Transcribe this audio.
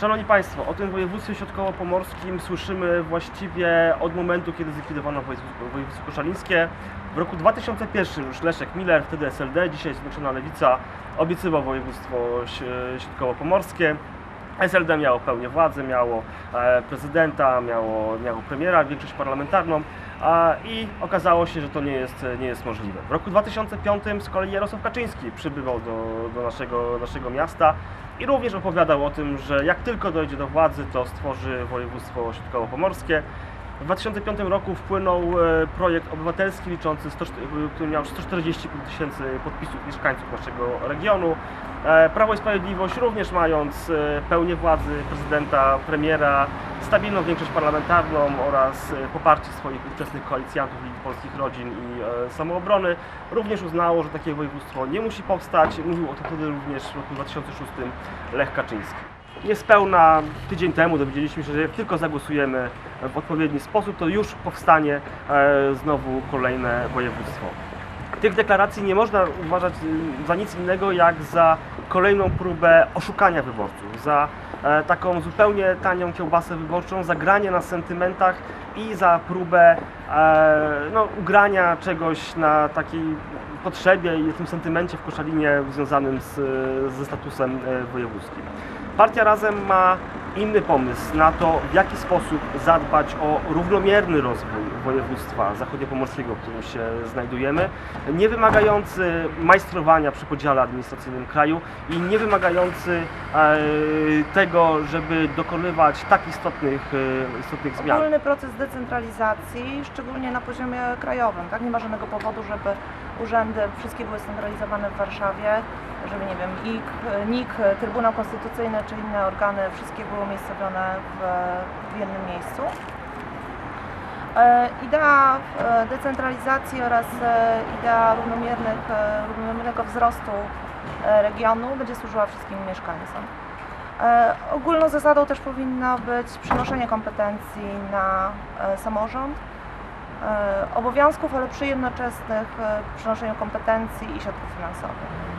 Szanowni Państwo, o tym województwie środkowo-pomorskim słyszymy właściwie od momentu, kiedy zlikwidowano województwo, koszalińskie. W roku 2001 już Leszek Miller, wtedy SLD, dzisiaj Zjednoczona Lewica, obiecywał województwo środkowo-pomorskie. SLD miało pełnię władzy, miało e, prezydenta, miało, miało premiera, większość parlamentarną i okazało się, że to nie jest, nie jest możliwe. W roku 2005 z kolei Jarosław Kaczyński przybywał do, do naszego, naszego miasta i również opowiadał o tym, że jak tylko dojdzie do władzy, to stworzy województwo środkowo-pomorskie. W 2005 roku wpłynął e, projekt obywatelski liczący, 100, który miał 145 tysięcy podpisów mieszkańców naszego regionu. E, Prawo i Sprawiedliwość również mając e, pełnię władzy prezydenta, premiera, stabilną większość parlamentarną oraz e, poparcie swoich ówczesnych koalicjantów Ligi Polskich Rodzin i e, Samoobrony, również uznało, że takie województwo nie musi powstać. Mówił o tym wtedy również w roku 2006 Lech Kaczyński. Niespełna tydzień temu dowiedzieliśmy się, że jak tylko zagłosujemy w odpowiedni sposób, to już powstanie e, znowu kolejne województwo. Tych deklaracji nie można uważać za nic innego jak za kolejną próbę oszukania wyborców, za e, taką zupełnie tanią kiełbasę wyborczą, za granie na sentymentach i za próbę e, no, ugrania czegoś na takiej potrzebie i tym sentymencie w Koszalinie związanym z, ze statusem e, wojewódzkim. Partia Razem ma inny pomysł na to, w jaki sposób zadbać o równomierny rozwój województwa zachodniopomorskiego, w którym się znajdujemy, nie wymagający majstrowania przy podziale administracyjnym kraju i nie wymagający e, tego, żeby dokonywać tak istotnych, e, istotnych zmian. Ogólny proces decentralizacji, szczególnie na poziomie krajowym. Tak? Nie ma żadnego powodu, żeby urzędy wszystkie były scentralizowane w Warszawie, żeby nie wiem, IK, NIK, Trybunał Konstytucyjny czy inne organy wszystkie były umiejscowione w, w jednym miejscu. E, Idea e, decentralizacji oraz e, idea równomiernych, równomiernego wzrostu regionu będzie służyła wszystkim mieszkańcom. Ogólną zasadą też powinno być przenoszenie kompetencji na samorząd, obowiązków, ale przy jednoczesnych e, przenoszeniu kompetencji i środków finansowych.